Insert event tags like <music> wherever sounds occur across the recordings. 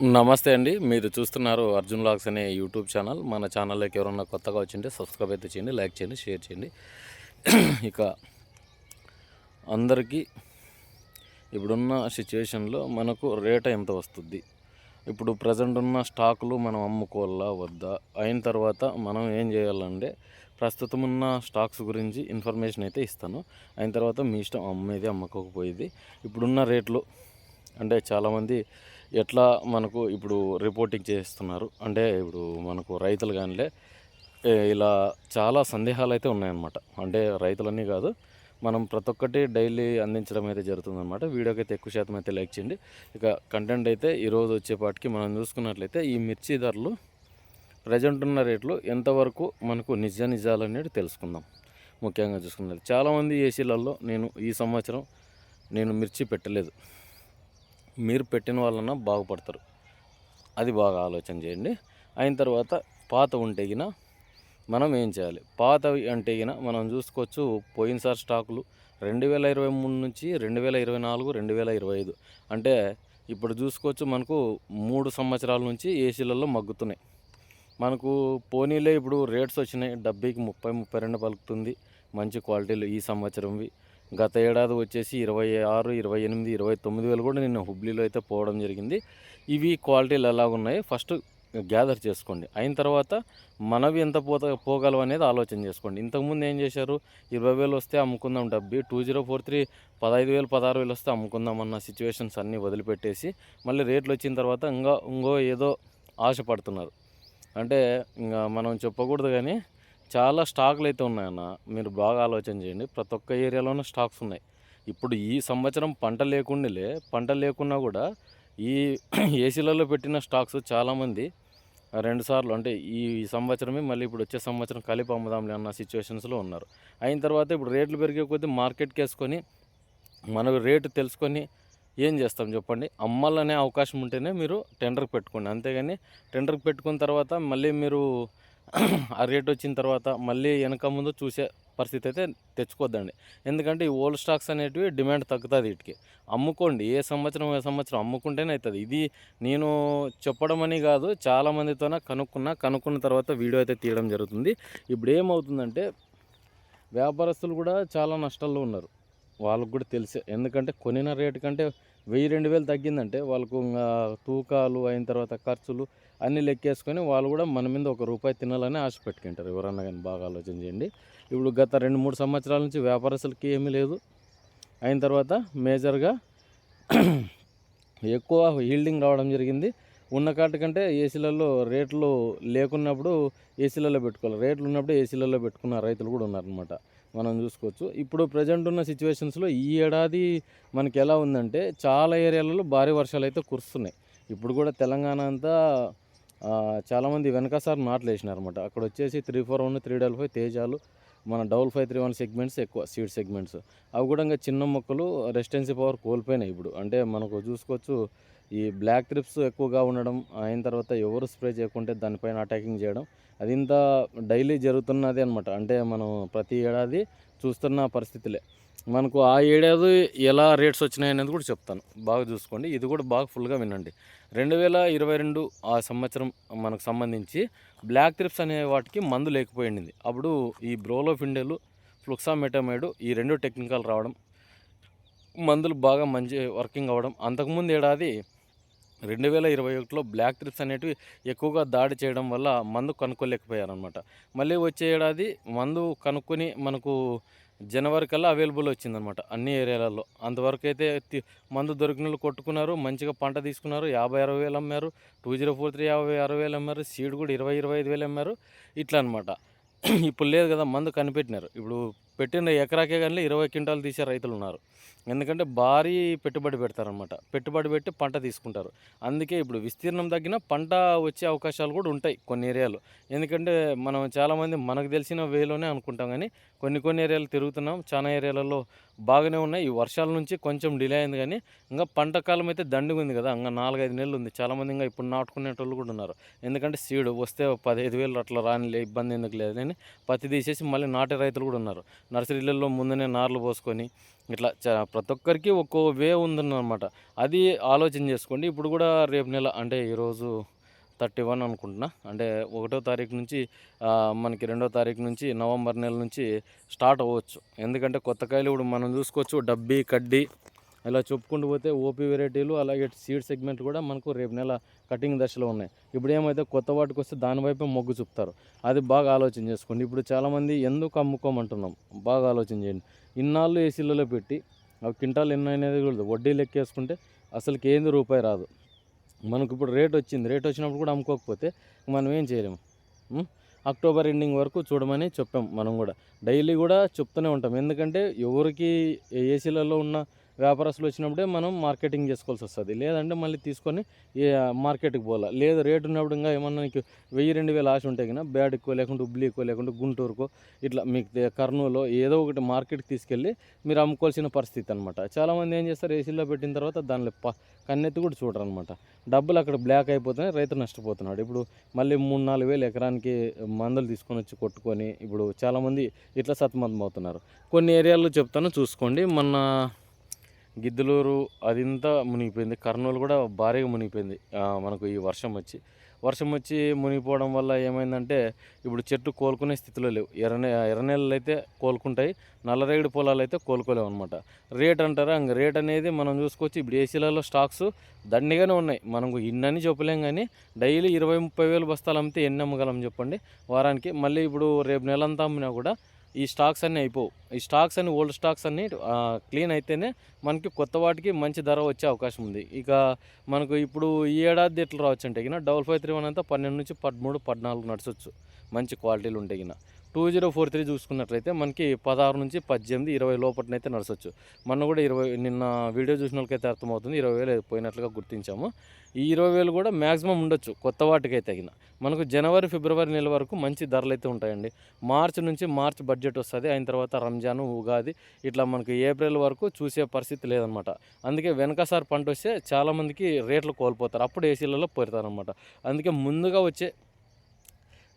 నమస్తే అండి. మీరు చూస్తున్నారు అర్జున్ లాగ్స్ అనే యూట్యూబ్ ఛానల్. మన ఛానల్లోకి ఎవరన్నా కొత్తగా వచ్చింటే సబ్స్క్రైబ్ అయితే చేయండి లైక్ చేయండి షేర్ చేయండి. <clears throat> ఇక అందరికీ ఇప్పుడున్న సిచ్యువేషన్లో మనకు రేట్ ఎంత వస్తుంది? ఇప్పుడు ప్రజెంట్ ఉన్న స్టాకులు మనం అమ్ముకోవాలా వద్దా? అయిన తర్వాత మనం ఏం చేయాలంటే ప్రస్తుతం ఉన్న స్టాక్స్ గురించి ఇన్ఫర్మేషన్ అయితే ఇస్తాను. అయిన తర్వాత మీ ఇష్టం అమ్మేది అమ్మకపోయేది. ఇప్పుడున్న రేట్లు అంటే చాలామంది ఎట్లా మనకు ఇప్పుడు రిపోర్టింగ్ చేస్తున్నారు? అంటే ఇప్పుడు మనకు రైతులు కానిలే ఇలా చాలా సందేహాలు అయితే ఉన్నాయన్నమాట. అంటే రైతులన్నీ కాదు మనం ప్రతి ఒక్కటి డైలీ అందించడం అయితే జరుగుతుందన్నమాట. వీడియోకి అయితే ఎక్కువ శాతం అయితే లైక్ చేయండి. ఇక కంటెంట్ అయితే ఈరోజు వచ్చేపాటికి మనం చూసుకున్నట్లయితే ఈ మిర్చి ధరలు ప్రజెంట్ ఉన్న రేట్లు ఎంతవరకు మనకు నిజ నిజాలు అనేది తెలుసుకుందాం. ముఖ్యంగా చూసుకున్నది చాలామంది ఏసీలలో నేను ఈ సంవత్సరం నేను మిర్చి పెట్టలేదు. మీరు పెట్టిన వాళ్ళన్నా బాగుపడతారు. అది బాగా ఆలోచన చేయండి. అయిన తర్వాత పాత ఉంటే గిన మనం ఏం చేయాలి? పాతవి అంటే గిన మనం చూసుకోవచ్చు పోయినసారి స్టాకులు రెండు వేల ఇరవై మూడు నుంచి రెండు వేల ఇరవై నాలుగు రెండు వేల ఇరవై ఐదు. అంటే ఇప్పుడు చూసుకోవచ్చు మనకు మూడు సంవత్సరాల నుంచి ఏసీలలో మగ్గుతున్నాయి. మనకు పోనీలే ఇప్పుడు రేట్స్ వచ్చినాయి. డబ్బీకి ముప్పై ముప్పై రెండు పలుకుతుంది. మంచి క్వాలిటీలు ఈ సంవత్సరంవి. గత ఏడాది వచ్చేసి ఇరవై ఆరు ఇరవై ఎనిమిది ఇరవై తొమ్మిది వేలు కూడా నిన్న హుబ్లీలో అయితే పోవడం జరిగింది. ఇవి క్వాలిటీలు ఎలాగున్నాయి ఫస్ట్ గ్యాదర్ చేసుకోండి. అయిన తర్వాత మనవి ఎంత పోత పోగలవు అనేది ఆలోచన చేసుకోండి. ఇంతకుముందు ఏం చేశారు? ఇరవై వేలు వస్తే అమ్ముకుందాం డబ్బి టూ జీరో ఫోర్ త్రీ పదహైదు వేలు పదహారు వేలు వస్తే అమ్ముకుందాం అన్న సిచ్యువేషన్స్ అన్నీ వదిలిపెట్టేసి మళ్ళీ రేట్లు వచ్చిన తర్వాత ఇంకా ఇంకో ఏదో ఆశపడుతున్నారు. అంటే ఇంకా మనం చెప్పకూడదు కానీ చాలా స్టాకులు అయితే ఉన్నాయన్న. మీరు బాగా ఆలోచన చేయండి. ప్రతి ఒక్క ఏరియాలోనూ స్టాక్స్ ఉన్నాయి. ఇప్పుడు ఈ సంవత్సరం పంట లేకుండాలే. పంట లేకున్నా కూడా ఈ <clears throat> ఏసీలలో పెట్టిన స్టాక్స్ చాలామంది రెండు సార్లు అంటే ఈ సంవత్సరమే మళ్ళీ ఇప్పుడు వచ్చే సంవత్సరం కలిపి అమ్ముదాంలే అన్న సిచ్యువేషన్స్లో ఉన్నారు. అయిన తర్వాత ఇప్పుడు రేట్లు పెరిగే కొద్దీ మార్కెట్కి వేసుకొని మనకు రేటు తెలుసుకొని ఏం చేస్తాం చెప్పండి? అమ్మాలనే అవకాశం ఉంటేనే మీరు టెండర్కి పెట్టుకోండి. అంతేగాని టెండర్కి పెట్టుకున్న తర్వాత మళ్ళీ మీరు ఆ రేట్ వచ్చిన తర్వాత మళ్ళీ వెనక ముందు చూసే పరిస్థితి అయితే తెచ్చుకోవద్దండి. ఎందుకంటే ఈ ఓల్డ్ స్టాక్స్ అనేటివి డిమాండ్ తగ్గుతుంది వీటికి. అమ్ముకోండి ఏ సంవత్సరం ఏ సంవత్సరం అమ్ముకుంటేనే అవుతుంది ఇది నేను చెప్పడం అని కాదు చాలామందితోనే కనుక్కున్నా కనుక్కున్న తర్వాత వీడియో అయితే తీయడం జరుగుతుంది. ఇప్పుడు ఏమవుతుందంటే వ్యాపారస్తులు కూడా చాలా నష్టాల్లో ఉన్నారు. వాళ్ళకు కూడా తెలిసే. ఎందుకంటే కొనిన రేటు కంటే వెయ్యి రెండు వేలు తగ్గిందంటే వాళ్ళకు ఇంకా తూకాలు అయిన తర్వాత ఖర్చులు అన్నీ లెక్కేసుకొని వాళ్ళు కూడా మన మీద ఒక రూపాయి తినాలని ఆశ పెట్టుకుంటారు. ఎవరన్నా కానీ బాగా ఆలోచన చేయండి. ఇప్పుడు గత రెండు మూడు సంవత్సరాల నుంచి వ్యాపారస్తులకి ఏమీ లేదు. అయిన తర్వాత మేజర్గా ఎక్కువ హీల్డింగ్ రావడం జరిగింది. ఉన్న కాటి కంటే ఏసీలలో రేట్లు లేకున్నప్పుడు ఏసీలలో పెట్టుకోవాలి. రేట్లు ఉన్నప్పుడు ఏసీలలో పెట్టుకున్న రైతులు కూడా ఉన్నారనమాట మనం చూసుకోవచ్చు. ఇప్పుడు ప్రజెంట్ ఉన్న సిచ్యువేషన్స్లో ఈ ఏడాది మనకి ఎలా ఉందంటే చాలా ఏరియాలలో భారీ వర్షాలు అయితే కురుస్తున్నాయి. ఇప్పుడు కూడా తెలంగాణ అంతా చాలామంది వెనకసారి నాట్లు వేసినారనమాట అక్కడ వచ్చేసి three four one three double five తేజాలు మన double five three one segments ఎక్కువ సీడ్ సెగ్మెంట్స్ అవి కూడా ఇంకా చిన్న మొక్కలు రెసిస్టెన్సీ పవర్ కోల్పోయినాయి ఇప్పుడు. అంటే మనకు చూసుకోవచ్చు ఈ బ్లాక్ ట్రిప్స్ ఎక్కువగా ఉండడం అయిన తర్వాత ఎవరు స్ప్రే చేయకుంటే దానిపైన అటాకింగ్ చేయడం అది ఇంత డైలీ జరుగుతున్నది అనమాట అంటే మనం ప్రతి ఏడాది చూస్తున్న పరిస్థితులే. మనకు ఆ ఏడాది ఎలా రేట్స్ వచ్చినాయి అనేది కూడా చెప్తాను. బాగా చూసుకోండి. ఇది కూడా బాగా ఫుల్గా వినండి. రెండు వేల ఇరవై రెండు ఆ సంవత్సరం మనకు సంబంధించి బ్లాక్ ట్రిప్స్ అనే వాటికి మందు లేకపోయింది. అప్పుడు ఈ బ్రోలోఫిండేలు ఫ్లుక్సామెటమైడు ఈ రెండు టెక్నికల్ రావడం మందులు బాగా మంచి వర్కింగ్ అవ్వడం అంతకుముందు ఏడాది రెండు వేల ఇరవై ఒకటిలో బ్లాక్ ట్రిప్స్ అనేటివి ఎక్కువగా దాడి చేయడం వల్ల మందు కనుక్కోలేకపోయారనమాట మళ్ళీ వచ్చే ఏడాది మందు కనుక్కొని మనకు జనవరి కల్లా అవైలబుల్ వచ్చిందనమాట అన్ని ఏరియాలలో. అంతవరకు అయితే మందు దొరికినలు కొట్టుకున్నారు మంచిగా పంట తీసుకున్నారు యాభై అరవై వేలు అమ్మారు టూ జీరో ఫోర్ త్రీ యాభై అరవై వేలు అమ్మారు సీడ్ కూడా ఇరవై ఇరవై ఐదు వేలు అమ్మారు ఇట్లా అనమాట <clears throat> ఇప్పుడు లేదు కదా మందు కనిపెట్టినారు. ఇప్పుడు పెట్టిన ఎకరాకే కానీ ఇరవై క్వింటాలు తీసే రైతులు ఉన్నారు ఎందుకంటే భారీ పెట్టుబడి పెడతారనమాట పెట్టుబడి పెట్టి పంట తీసుకుంటారు. అందుకే ఇప్పుడు విస్తీర్ణం తగ్గిన పంట వచ్చే అవకాశాలు కూడా ఉంటాయి కొన్ని ఏరియాలు. ఎందుకంటే మనం చాలామంది మనకు తెలిసిన వేలోనే అనుకుంటాం కానీ కొన్ని కొన్ని ఏరియాలు తిరుగుతున్నాం. చాలా ఏరియాలలో బాగానే ఉన్నాయి. ఈ వర్షాల నుంచి కొంచెం డిలే అయింది కానీ ఇంకా పంట కాలం అయితే దండిగా ఉంది కదా. ఇంకా నాలుగైదు నెలలు ఉంది. చాలామంది ఇంకా ఇప్పుడు నాటుకునేటోళ్ళు కూడా ఉన్నారు. ఎందుకంటే సీడ్ వస్తే పదిహేను వేలు అట్లా రానిలే ఇబ్బంది ఎందుకు లేదు అని పత్తి తీసేసి మళ్ళీ నాటే రైతులు కూడా ఉన్నారు. నర్సరీలలో ముందునే నార్లు పోసుకొని ఇట్లా ప్రతి ఒక్కరికి ఒక్కో వే ఉందన్నమాట. అది ఆలోచన చేసుకోండి. ఇప్పుడు కూడా రేపు నెల అంటే ఈరోజు థర్టీ వన్ అనుకుంటున్నా. అంటే ఒకటో తారీఖు నుంచి మనకి రెండో తారీఖు నుంచి నవంబర్ నెల నుంచి స్టార్ట్ అవ్వచ్చు. ఎందుకంటే కొత్త కాయలు ఇప్పుడు మనం చూసుకోవచ్చు. డబ్బీ కడ్డీ ఇలా చెప్పుకుంటూ పోతే ఓపీ వెరైటీలు అలాగే సీడ్ సెగ్మెంట్ కూడా మనకు రేపు నెల కటింగ్ దశలో ఉన్నాయి. ఇప్పుడు ఏమైతే కొత్త వాటికి వస్తే దానివైపే మొగ్గు చూపుతారు. అది బాగా ఆలోచన చేసుకోండి. ఇప్పుడు చాలామంది ఎందుకు అమ్ముకోమంటున్నాం? బాగా ఆలోచన చేయండి. ఇన్నాళ్ళు ఏసీలలో పెట్టి అవి కింటాలు ఎన్ని అనేది కూడా వడ్డీ లెక్కేసుకుంటే అసలుకి ఏంది రూపాయి రాదు. మనకు ఇప్పుడు రేట్ వచ్చింది. రేట్ వచ్చినప్పుడు కూడా అమ్ముకోకపోతే మనం ఏం చేయలేము. అక్టోబర్ ఎండింగ్ వరకు చూడమని చెప్పాం మనం కూడా. డైలీ కూడా చెప్తూనే ఉంటాం. ఎందుకంటే ఎవరికి ఏసీలలో ఉన్న వ్యాపారస్తులు వచ్చినప్పుడే మనం మార్కెటింగ్ చేసుకోవాల్సి వస్తుంది. లేదంటే మళ్ళీ తీసుకొని ఏ మార్కెట్కి పోవాలి. లేదు రేటు ఉన్నప్పుడు ఇంకా ఏమన్నా నీకు వెయ్యి రెండు వేలు ఆశ ఉంటే కన్నా బ్యాడ్కో లేకుంటే హుబ్లీ ఎక్కువ లేకుంటే గుంటూరుకో ఇట్లా మీకు కర్నూలు ఏదో ఒకటి మార్కెట్కి తీసుకెళ్ళి మీరు అమ్ముకోవాల్సిన పరిస్థితి అనమాట చాలామంది ఏం చేస్తారు? ఏసీలో పెట్టిన తర్వాత దానిలో ప కన్నెత్తి కూడా చూడరు అనమాట డబ్బులు అక్కడ బ్లాక్ అయిపోతున్నాయి రైతు నష్టపోతున్నాడు. ఇప్పుడు మళ్ళీ మూడు నాలుగు వేలు ఎకరానికి మందులు తీసుకొని వచ్చి కొట్టుకొని ఇప్పుడు చాలామంది ఇట్లా సతమతం అవుతున్నారు కొన్ని ఏరియాల్లో చెప్తాను చూసుకోండి. మొన్న గిద్దలూరు అదింతా మునిగిపోయింది. కర్నూలు కూడా భారీగా మునిగిపోయింది. మనకు ఈ వర్షం వచ్చి. వర్షం వచ్చి మునిగిపోవడం వల్ల ఏమైందంటే ఇప్పుడు చెట్టు కోలుకునే స్థితిలో లేవు. ఎర్రనే ఎర్రనేళ్ళు అయితే కోలుకుంటాయి. నల్లరేగడి పొలాలు అయితే కోలుకోలేవు అనమాట రేట్ అంటారా? ఇంక రేట్ అనేది మనం చూసుకోవచ్చు. ఇప్పుడు ఏసీలలో స్టాక్స్ దండిగానే ఉన్నాయి. మనకు ఇన్నని చెప్పలేం కానీ డైలీ ఇరవై ముప్పై వేలు బస్తాలు అమ్మితే ఎన్ని అమ్మగలం చెప్పండి. వారానికి. మళ్ళీ ఇప్పుడు రేపు నెలంతా అమ్మినా కూడా ఈ స్టాక్స్ అన్నీ అయిపోవు. ఈ స్టాక్స్ అన్ని ఓల్డ్ స్టాక్స్ అన్ని క్లీన్ అయితేనే మనకి కొత్త వాటికి మంచి ధర వచ్చే అవకాశం ఉంది. ఇక మనకు ఇప్పుడు ఈ ఏడాది ఎట్లా రావచ్చు అంటే డబల్ ఫైవ్ త్రీ వన్ అంతా పన్నెండు నుంచి పదమూడు పద్నాలుగు నడచవచ్చు మంచి క్వాలిటీలు ఉంటాయి టూ జీరో ఫోర్ త్రీ చూసుకున్నట్లయితే మనకి పదహారు నుంచి పద్దెనిమిది ఇరవై లోపలనైతే నడచవచ్చు మన కూడా ఇరవై నిన్న వీడియో చూసిన వాళ్ళకైతే అర్థమవుతుంది. ఇరవై వేలు పోయినట్లుగా గుర్తించాము. ఈ ఇరవై వేలు కూడా మ్యాక్సిమం ఉండొచ్చు కొత్త వాటికైతే తగిన. మనకు జనవరి ఫిబ్రవరి నెల వరకు మంచి ధరలు అయితే ఉంటాయండి. మార్చి నుంచి మార్చ్ బడ్జెట్ వస్తుంది అయిన తర్వాత రంజాను ఉగాది ఇట్లా మనకి ఏప్రిల్ వరకు చూసే పరిస్థితి లేదనమాట. అందుకే వెనకసారి పంట వస్తే చాలామందికి రేట్లు కోల్పోతారు. అప్పుడు ఏసీలలో పోతారనమాట అందుకే ముందుగా వచ్చే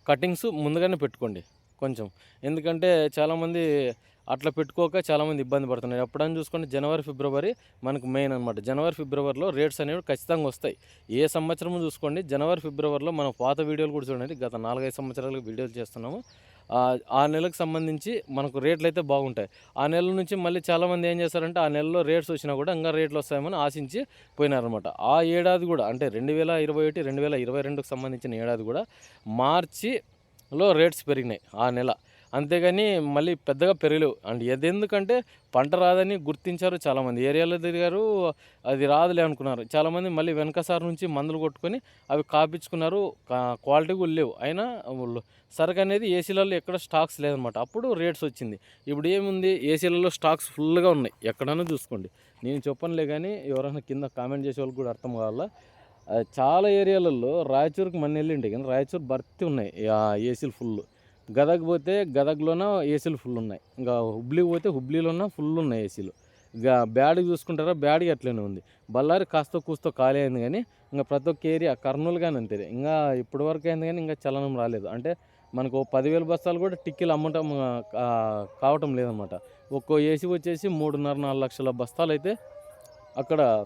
కటింగ్స్ ముందుగానే పెట్టుకోండి. కొంచెం. ఎందుకంటే చాలామంది అట్లా పెట్టుకోక చాలామంది ఇబ్బంది పడుతున్నారు. ఎప్పుడైనా చూసుకుంటే జనవరి ఫిబ్రవరి మనకు మెయిన్ అనమాట జనవరి ఫిబ్రవరిలో రేట్స్ అనేవి ఖచ్చితంగా వస్తాయి. ఏ సంవత్సరం చూసుకోండి జనవరి ఫిబ్రవరిలో మనం పాత వీడియోలు కూడా చూడండి. గత నాలుగైదు సంవత్సరాలకు వీడియోలు చేస్తున్నాము. ఆ, నెలకు సంబంధించి మనకు రేట్లు అయితే బాగుంటాయి. ఆ నెల నుంచి మళ్ళీ చాలామంది ఏం చేస్తారంటే ఆ నెలలో రేట్స్ వచ్చినా కూడా ఇంకా రేట్లు వస్తాయని ఆశించి పోయినారనమాట ఆ ఏడాది కూడా అంటే రెండు వేల ఇరవై ఒకటి రెండు వేల ఇరవై రెండుకు సంబంధించిన ఏడాది కూడా మార్చి లో రేట్స్ పెరిగినాయి ఆ నెల. అంతేగాని మళ్ళీ పెద్దగా పెరగలేవు. అండ్ అది ఎందుకంటే పంట రాదని గుర్తించారు చాలామంది. ఏరియాలో తిరిగారు అది రాదులే అనుకున్నారు. చాలామంది మళ్ళీ వెనకసారి నుంచి మందులు కొట్టుకొని అవి కాపించుకున్నారు. కా- క్వాలిటీ కూడా లేవు. అయినా వాళ్ళు సరుకు అనేది ఏసీలలో ఎక్కడ స్టాక్స్ లేదనమాట. అప్పుడు రేట్స్ వచ్చింది. ఇప్పుడు ఏముంది? ఏసీలలో స్టాక్స్ ఫుల్గా ఉన్నాయి. ఎక్కడైనా చూసుకోండి. నేను చెప్పనులే కానీ ఎవరైనా కింద కామెంట్ చేసే వాళ్ళకి కూడా అర్థం కావాలా? చాలా ఏరియాలలో రాయచూరుకి మన వెళ్ళింటే కానీ రాయచూరు భర్తీ ఉన్నాయి. ఏసీలు ఫుల్. గదగ్ పోతే గదగ్లోన ఏసీలు ఫుల్ ఉన్నాయి. ఇంకా హుబ్లీకి పోతే హుబ్లీలోన ఫుల్ ఉన్నాయి ఏసీలు. ఇంకా బ్యాడ్ చూసుకుంటారా బ్యాడ్ అట్లనే ఉంది. బళ్ళారి కాస్త కూస్తో ఖాళీ అయింది కానీ ఇంకా ప్రతి ఒక్క ఏరియా కర్నూలు కానీ అంతే ఇంకా ఇప్పటి వరకు అయింది కానీ ఇంకా చలనం రాలేదు. అంటే మనకు పదివేల బస్తాలు కూడా టిక్కీలు అమ్మటం కా- కావటం లేదన్నమాట ఒక్కో ఏసీ వచ్చేసి మూడున్నర నాలుగు లక్షల బస్తాలు అయితే అక్కడ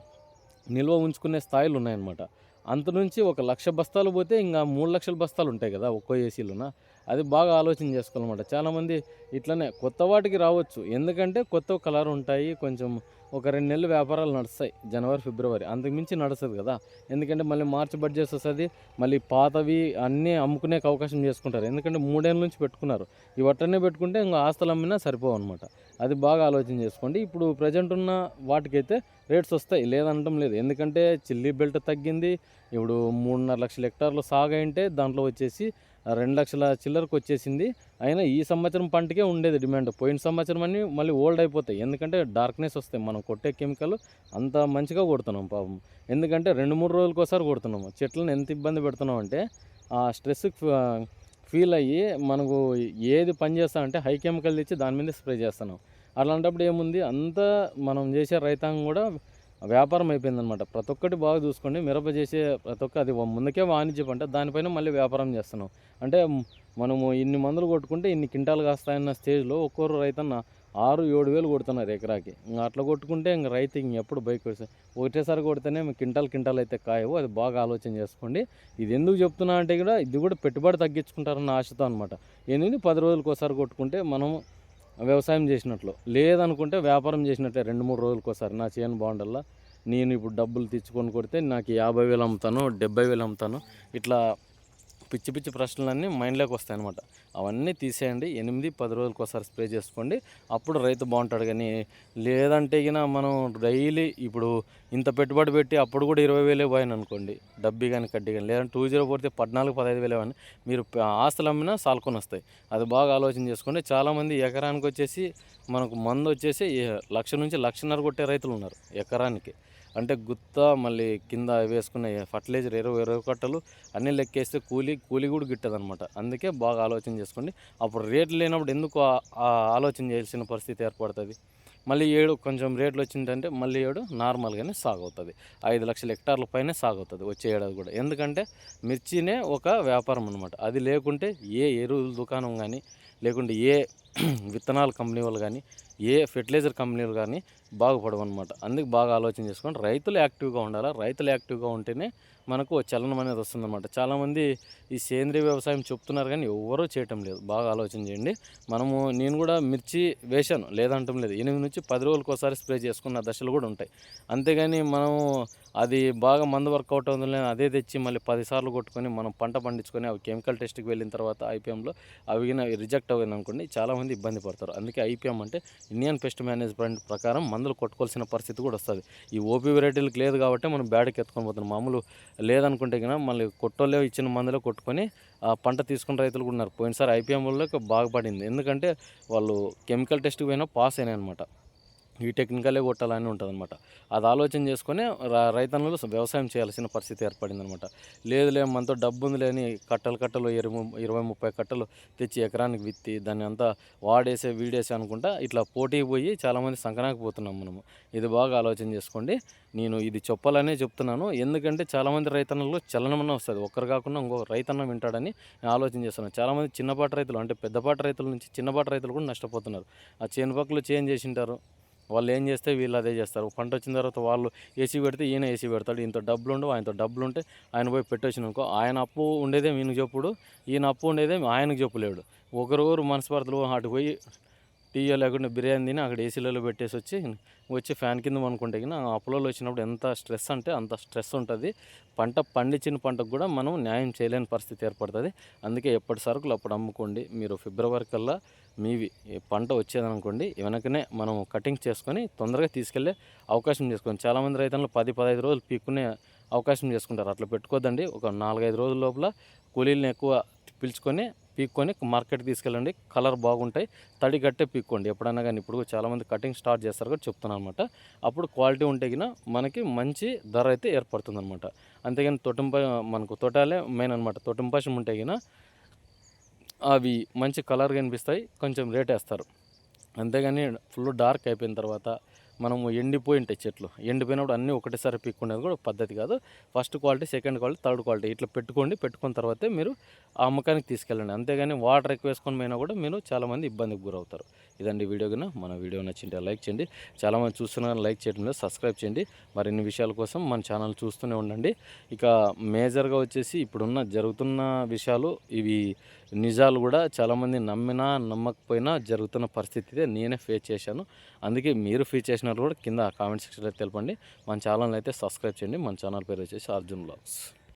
నిల్వ ఉంచుకునే స్థాయిలు ఉన్నాయన్నమాట. అంత నుంచి ఒక లక్ష బస్తాలు పోతే ఇంకా మూడు లక్షల బస్తాలు ఉంటాయి కదా ఒక్కో ఏసీలోన? అది బాగా ఆలోచన చేసుకోవాలన్నమాట. చాలామంది ఇట్లనే కొత్త వాటికి రావచ్చు. ఎందుకంటే కొత్త కలర్ ఉంటాయి. కొంచెం ఒక రెండు నెలలు వ్యాపారాలు నడుస్తాయి. జనవరి ఫిబ్రవరి అంతకుమించి నడుస్తుంది కదా. ఎందుకంటే మళ్ళీ మార్చి బడ్జెట్ వస్తుంది. మళ్ళీ పాతవి అన్నీ అమ్ముకునే అవకాశం చేసుకుంటారు. ఎందుకంటే మూడేళ్ళ నుంచి పెట్టుకున్నారు. ఇవి అట్టనే పెట్టుకుంటే ఇంకా ఆస్తులు అమ్మినా సరిపోవు అనమాట అది బాగా ఆలోచన చేసుకోండి. ఇప్పుడు ప్రజెంట్ ఉన్న వాటికైతే రేట్స్ వస్తాయి. లేదనటం లేదు. ఎందుకంటే చిల్లీ బెల్ట్ తగ్గింది. ఇప్పుడు మూడున్నర లక్షల హెక్టార్లు సాగు అయింటే దాంట్లో వచ్చేసి రెండు లక్షల చిల్లరకు వచ్చేసింది. అయినా ఈ సంవత్సరం పంటకే ఉండేది డిమాండ్. పోయిన సంవత్సరం అని మళ్ళీ ఓల్డ్ అయిపోతాయి. ఎందుకంటే డార్క్నెస్ వస్తాయి. మనం కొట్టే కెమికల్ అంత మంచిగా కొడుతున్నాం పాపం. ఎందుకంటే రెండు మూడు రోజులకి ఒకసారి కొడుతున్నాము చెట్లను ఎంత ఇబ్బంది పెడుతున్నాం అంటే ఆ స్ట్రెస్ ఫీల్ అయ్యి మనకు ఏది పని చేస్తామంటే హై కెమికల్ తెచ్చి దాని మీద స్ప్రే చేస్తున్నాం. అలాంటప్పుడు ఏముంది? అంతా మనం చేసే రైతాంగం కూడా వ్యాపారం అయిపోయిందనమాట ప్రతి ఒక్కటి బాగా చూసుకోండి మిరప చేసే ప్రతి ఒక్క అది ముందుకే వాణిజ్య పంట దానిపైన మళ్ళీ వ్యాపారం చేస్తున్నాం. అంటే మనము ఇన్ని మందులు కొట్టుకుంటే ఇన్ని కింటాలు కాస్తాయన్న స్టేజ్లో ఒక్కొరు రైతన్న ఆరు ఏడు వేలు కొడుతున్నారు ఎకరాకి. ఇంకా అట్లా కొట్టుకుంటే ఇంక రైతు ఇంక ఎప్పుడు బైక్ వేస్తే ఒకటేసారి కొడితేనే కింటాల్ కింటాల్ అయితే కాయవు. అది బాగా ఆలోచన చేసుకోండి. ఇది ఎందుకు చెప్తున్నా అంటే కూడా ఇది కూడా పెట్టుబడి తగ్గించుకుంటారన్న ఆశతో అనమాట ఎనిమిది పది రోజులకు ఒకసారి కొట్టుకుంటే మనం వ్యవసాయం చేసినట్లు. లేదనుకుంటే వ్యాపారం చేసినట్లే రెండు మూడు రోజులకు ఒకసారి నా చేయను బాగుండల్లా. నేను ఇప్పుడు డబ్బులు తెచ్చుకొని కొడితే నాకు యాభై వేలు అమ్ముతాను డెబ్బై వేలు అమ్ముతాను. ఇట్లా పిచ్చి పిచ్చి ప్రశ్నలన్నీ మైండ్లోకి వస్తాయి అనమాట అవన్నీ తీసేయండి. ఎనిమిది పది రోజులకు ఒకసారి స్ప్రే చేసుకోండి. అప్పుడు రైతు బాగుంటాడు కానీ లేదంటే గిన మనం డైలీ ఇప్పుడు ఇంత పెట్టుబడి పెట్టి అప్పుడు కూడా ఇరవై వేలే పోయాను అనుకోండి. డబ్బి కానీ కడ్డీ కానీ లేదంటే టూ జీరో పోతే పద్నాలుగు పదహైదు వేలే అని మీరు ఆస్తులు అమ్మినా సాల్కొని వస్తాయి. అది బాగా ఆలోచన చేసుకోండి. చాలామంది ఎకరానికి వచ్చేసి మనకు మందు వచ్చేసి లక్ష నుంచి లక్షన్నర కొట్టే రైతులు ఉన్నారు ఎకరానికి. అంటే గుత్త మళ్ళీ కింద వేసుకునే ఫర్టిలైజర్ ఇరవై ఇరవై కట్టలు అన్నీ లెక్కేస్తే కూలీ కూలీ కూడా గిట్టదు అనమాట అందుకే బాగా ఆలోచన చేసుకోండి. అప్పుడు రేట్లు లేనప్పుడు ఎందుకు ఆలోచన చేయాల్సిన పరిస్థితి ఏర్పడుతుంది? మళ్ళీ ఏడు కొంచెం రేట్లు వచ్చిందంటే మళ్ళీ ఏడు నార్మల్గానే సాగు అవుతుంది ఐదు లక్షల హెక్టార్ల పైన సాగు అవుతుంది వచ్చే ఏడాది కూడా. ఎందుకంటే మిర్చినే ఒక వ్యాపారం అనమాట అది లేకుంటే ఏ ఎరువుల దుకాణం కానీ లేకుంటే ఏ విత్తనాల కంపెనీ వాళ్ళు కానీ ఏ ఫెర్టిలైజర్ కంపెనీలు కానీ బాగుపడవు అనమాట అందుకు బాగా ఆలోచన చేసుకోండి రైతులు యాక్టివ్గా ఉండాలి? రైతులు యాక్టివ్గా ఉంటేనే మనకు చలనం అనేది వస్తుందన్నమాట. చాలామంది ఈ సేంద్రీయ వ్యవసాయం చెప్తున్నారు కానీ ఎవరూ చేయటం లేదు. బాగా ఆలోచన చేయండి. మనము నేను కూడా మిర్చి వేశాను లేదంటం లేదు. ఎనిమిది నుంచి పది రోజులకు ఒకసారి స్ప్రే చేసుకున్న దశలు కూడా ఉంటాయి. అంతేగాని మనము అది బాగా మందు వర్కౌట్ అవుతుందని అదే తెచ్చి మళ్ళీ పదిసార్లు కొట్టుకొని మనం పంట పండించుకొని అవి కెమికల్ టెస్ట్కి వెళ్ళిన తర్వాత ఐపీఎంలో అవి రిజెక్ట్ అవ్వదు అనుకోండి చాలా చాలామంది ఇబ్బంది పడతారు. అందుకే ఐపీఎం అంటే ఇండియన్ పెస్ట్ మేనేజ్మెంట్ ప్రకారం మందులు కొట్టుకోవాల్సిన పరిస్థితి కూడా వస్తుంది. ఈ ఓపీ వెరైటీలకు లేదు కాబట్టి మనం బ్యాడ్కి ఎత్తుకొని పోతున్నాం. మామూలు లేదనుకుంటే కనుక మళ్ళీ కొట్టోలే ఇచ్చిన మందులే కొట్టుకొని ఆ పంట తీసుకున్న రైతులు కూడా ఉన్నారు. పోయినసారి ఐపీఎం వల్ల బాగుపడింది. ఎందుకంటే వాళ్ళు కెమికల్ టెస్ట్కి పోయినా పాస్ అయినాయి అనమాట ఈ టెక్నికలే కొట్టాలని ఉంటుంది అనమాట అది ఆలోచన చేసుకొని రైతన్నులు వ్యవసాయం చేయాల్సిన పరిస్థితి ఏర్పడింది అనమాట లేదు మనతో డబ్బు ఉంది లేని కట్టలు కట్టలు ఇరవై ఇరవై ముప్పై కట్టలు తెచ్చి ఎకరానికి విత్తి దాన్ని అంతా వాడేసే వీడేసే అనుకుంటా ఇట్లా పోటీకి పోయి చాలామంది సంకనాకి పోతున్నాం మనము. ఇది బాగా ఆలోచన చేసుకోండి. నేను ఇది చెప్పాలనే చెప్తున్నాను. ఎందుకంటే చాలామంది రైతన్నలు చలనమన్న వస్తుంది. ఒక్కరు కాకుండా ఇంకో రైతన్న వింటాడని నేను ఆలోచన చేస్తున్నాను. చాలామంది చిన్నపాటి రైతులు అంటే పెద్దపాటి రైతుల నుంచి చిన్నపాటి రైతులు కూడా నష్టపోతున్నారు. ఆ చేను పక్కలు చేంజ్ చేసి ఉంటారు వాళ్ళు ఏం చేస్తే వీళ్ళు అదే చేస్తారు. పంట వచ్చిన తర్వాత వాళ్ళు ఏసీ పెడితే ఈయన ఏసీ పెడతాడు. ఇంత డబ్బులు ఉండవు ఆయనతో డబ్బులు ఉంటే ఆయన పోయి పెట్టొచ్చిన అనుకో ఆయన అప్పు ఉండేదే ఈయనకు చెప్పుడు ఈయన అప్పు ఉండేదే ఆయనకు చెప్పలేడు. ఒకరు మనస్పర్ధలు అటు పోయి టీ లేకుండా బిర్యానీ తిని అక్కడ ఏసీలలో పెట్టేసి వచ్చి వచ్చి ఫ్యాన్ కింద అనుకుంటే కానీ అప్పులలో వచ్చినప్పుడు ఎంత స్ట్రెస్ అంటే అంత స్ట్రెస్ ఉంటుంది. పంట పండించిన పంటకు కూడా మనం న్యాయం చేయలేని పరిస్థితి ఏర్పడుతుంది. అందుకే ఎప్పటి సరుకులు అప్పుడు అమ్ముకోండి. మీరు ఫిబ్రవరి కల్లా మీవి పంట వచ్చేదనుకోండి వెనకనే మనం కటింగ్ చేసుకొని తొందరగా తీసుకెళ్ళే అవకాశం చేసుకోండి చాలామంది రైతులు పది పదహైదు రోజులు పీక్కునే అవకాశం చేసుకుంటారు. అట్లా పెట్టుకోదండి ఒక నాలుగైదు రోజుల లోపల కూలీలను ఎక్కువ పిలుచుకొని పీక్కొని మార్కెట్కి తీసుకెళ్ళండి. కలర్ బాగుంటాయి. తడి కట్టే పీక్కోండి. ఎప్పుడైనా కానీ ఇప్పుడు చాలామంది కటింగ్ స్టార్ట్ చేస్తారు కూడా చెప్తున్నాను అనమాట. అప్పుడు క్వాలిటీ ఉంటే గిన మనకి మంచి ధర అయితే ఏర్పడుతుంది అనమాట అంతేగాని తొట్టింప మనకు తొటాలే మెయిన్ అనమాట. తొట్టింపాశం ఉంటే గిన అవి మంచి కలర్ కనిపిస్తాయి కొంచెం రేట్ వేస్తారు. అంతేగాని ఫుల్ డార్క్ అయిపోయిన తర్వాత మనము ఎండిపోయి ఉంటాయి చెట్లు. ఎండిపోయినప్పుడు అన్నీ ఒకటేసారి పీక్కునేది కూడా పద్ధతి కాదు. First quality second quality third quality ఇట్లా పెట్టుకోండి పెట్టుకున్న తర్వాతే మీరు ఆ అమ్మకానికి తీసుకెళ్ళండి. అంతేగాని వాటర్ ఎక్కువ వేసుకొని పోయినా కూడా మీరు చాలామంది ఇబ్బందికి గురవుతారు. ఇదండి వీడియో కన్నా. మన వీడియో నచ్చింటే లైక్ చేయండి. చాలామంది చూస్తున్నారు లైక్ చేయడం లేదు సబ్స్క్రైబ్ చేయండి. మరిన్ని విషయాల కోసం మన ఛానల్ చూస్తూనే ఉండండి. ఇక మేజర్గా వచ్చేసి ఇప్పుడున్న జరుగుతున్న విషయాలు ఇవి నిజాలు కూడా చాలామంది నమ్మినా నమ్మకపోయినా జరుగుతున్న పరిస్థితిదే నేనే ఫేస్ చేశాను. అందుకే మీరు ఫేస్ చేసినట్లు కూడా కింద కామెంట్ సెక్షన్లో తెలపండి. మన ఛానల్ అయితే సబ్స్క్రైబ్ చేయండి. మన ఛానల్ పేరు వచ్చేసి అర్జున్ బ్లాగ్స్